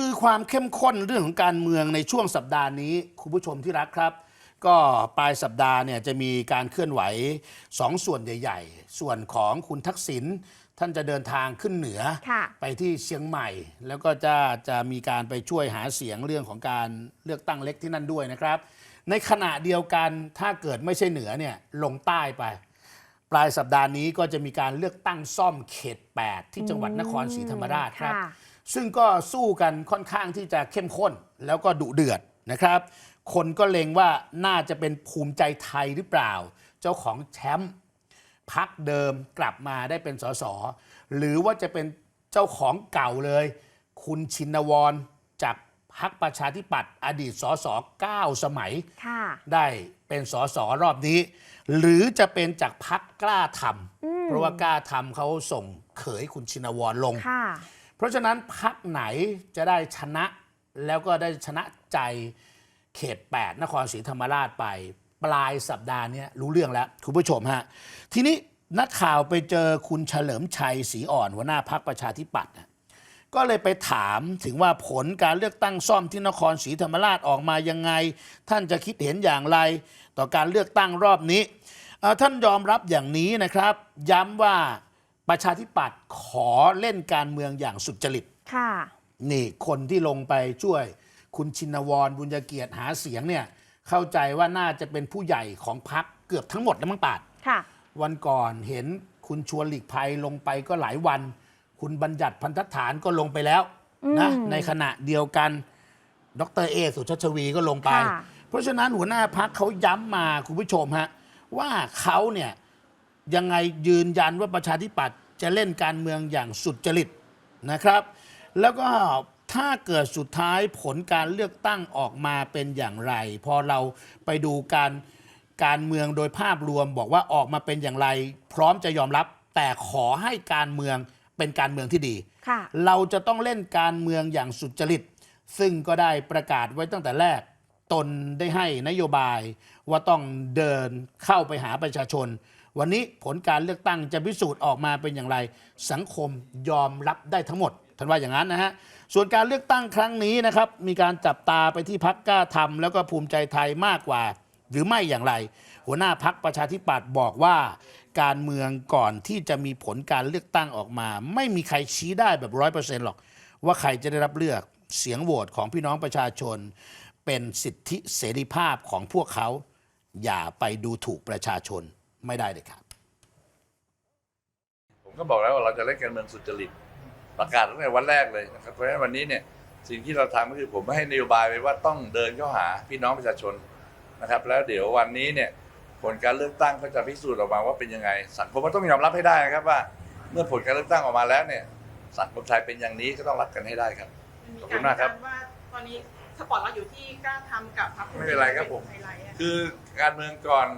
คือความเข้มข้นเรื่องของการเมืองในช่วงสัปดาห์นี้ คุณผู้ชมที่รักครับ ก็ปลายสัปดาห์เนี่ยจะมีการเคลื่อนไหวสองส่วนใหญ่ ๆ ส่วนของคุณทักษิณท่านจะเดินทางขึ้นเหนือค่ะไปที่เชียงใหม่ แล้วก็จะจะมีการไปช่วยหาเสียงเรื่องของการเลือกตั้งเล็กที่นั่นด้วยนะครับ ในขณะเดียวกันถ้าเกิดไม่ใช่เหนือเนี่ยลงใต้ไป ปลายสัปดาห์นี้ก็จะมีการเลือกตั้งซ่อมเขต 8 ที่จังหวัดนครศรีธรรมราชครับค่ะ ซึ่งก็สู้กันค่อนข้างที่จะเข้มข้นแล้วก็ดุเดือดนะครับ คนก็เล็งว่าน่าจะเป็นภูมิใจไทยหรือเปล่า เจ้าของแชมป์พักเดิมกลับมาได้เป็นสสหรือว่าจะเป็นเจ้าของเก่าเลย คุณชินวรจากพักประชาธิปัตย์อดีตสส9สมัยค่ะได้เป็นสสรอบนี้ หรือจะเป็นจากพักกล้าทำเพราะว่ากล้าทำเขาส่งเขยคุณชินวรลงค่ะ เพราะฉะนั้นพักไหนจะได้ชนะแล้วก็ได้ชนะใจเขต 8 นครศรีธรรมราชไป ปลายสัปดาห์นี้รู้เรื่องแล้ว คุณผู้ชมฮะ ทีนี้นักข่าวไปเจอคุณเฉลิมชัยศรีอ่อน หัวหน้าพักประชาธิปัตย์ก็เลยไปถามถึงว่าผลการเลือกตั้งซ่อมที่นครศรีธรรมราชออกมายังไง ท่านจะคิดเห็นอย่างไร ต่อการเลือกตั้งรอบนี้ ท่านยอมรับอย่างนี้นะครับ ย้ำว่า ประชาธิปัตย์ขอเล่นการเมืองอย่างสุจริต ค่ะ นี่คนที่ลงไปช่วย คุณชินวรบุญญเกียรติหาเสียงเนี่ยเข้าใจว่าน่าจะเป็นผู้ใหญ่ของพักเกือบทั้งหมดแล้วมั้งปาดค่ะ วันก่อนเห็นคุณชวนหลีกภัยลงไปก็หลายวัน คุณบัญญัติพันธฐานก็ลงไปแล้วนะอืมในขณะเดียวกัน ดรเอสุชัชวีก็ลงไป ค่ะ เพราะฉะนั้นหัวหน้าพักเขาย้ำมาคุณผู้ชมฮะว่าเขาเนี่ย ยังไงยืนยันว่าประชาธิปัตย์จะเล่นการเมืองอย่างสุจริตนะครับ แล้วก็ถ้าเกิดสุดท้ายผลการเลือกตั้งออกมาเป็นอย่างไร พอเราไปดูการการเมืองโดยภาพรวมบอกว่าออกมาเป็นอย่างไร พร้อมจะยอมรับ แต่ขอให้การเมืองเป็นการเมืองที่ดีค่ะเราจะต้องเล่นการเมืองอย่างสุจริต ซึ่งก็ได้ประกาศไว้ตั้งแต่แรก ตนได้ให้นโยบายว่าต้องเดินเข้าไปหาประชาชน วันนี้ผลการเลือกตั้งจะพิสูจน์ออกมาเป็นอย่างไร สังคมยอมรับได้ทั้งหมดท่านว่าอย่างนั้นนะฮะ ส่วนการเลือกตั้งครั้งนี้นะครับ มีการจับตาไปที่พักกล้าทำแล้วก็ภูมิใจไทยมากกว่า หรือไม่อย่างไร หัวหน้าพักประชาธิปัตย์บอกว่า การเมืองก่อนที่จะมีผลการเลือกตั้งออกมา ไม่มีใครชี้ได้แบบร้อยเปอร์เซ็นต์หรอก ว่าใครจะได้รับเลือกเสียงโหวตของพี่น้องประชาชน เป็นสิทธิเสรีภาพของพวกเขา อย่าไปดูถูกประชาชน ไม่ได้เลยครับ ผมก็บอกแล้วว่าเราจะเล่นการเมืองสุจริตประกาศตั้งแต่วันแรกเลยนะครับเพราะฉะนั้นวันนี้เนี่ยสิ่งที่เราทำก็คือผมไม่ให้นโยบายไปว่าต้องเดินเข้าหาพี่น้องประชาชนนะครับ แล้วเดี๋ยววันนี้เนี่ยผลการเลือกตั้งก็จะพิสูจน์ออกมาว่าเป็นยังไง สังคมก็ต้องยอมรับให้ได้นะครับว่า เมื่อผลการเลือกตั้งออกมาแล้วเนี่ยสังคมไทยเป็นอย่างนี้ก็ต้องรับกันให้ได้ครับ ขอบคุณมากครับ ว่าตอนนี้สปอร์ตเราอยู่ที่กล้าทำกับพรรคภูไม่เป็นไรครับผม ไฮไลท์อะ คือการเมืองก่อน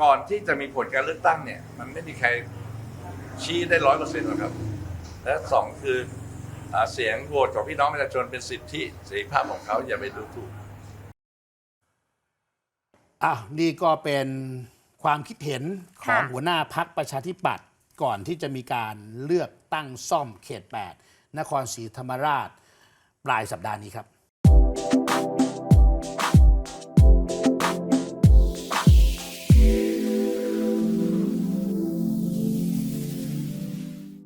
ก่อนที่จะมีผลการเลือกตั้งเนี่ย มันไม่มีใครชี้ได้ร้อยเปอร์เซ็นต์หรอกครับ และสองคืออ่าเสียงโหวตของพี่น้องประชาชนเป็นสิทธิเสรีภาพของเขาอย่าไปดูถูกอะนี่ก็เป็นความคิดเห็นของค่ะหัวหน้าพักประชาธิปัตย์ก่อนที่จะมีการเลือกตั้งซ่อมเขต 8 นครศรีธรรมราช ปลายสัปดาห์นี้ครับ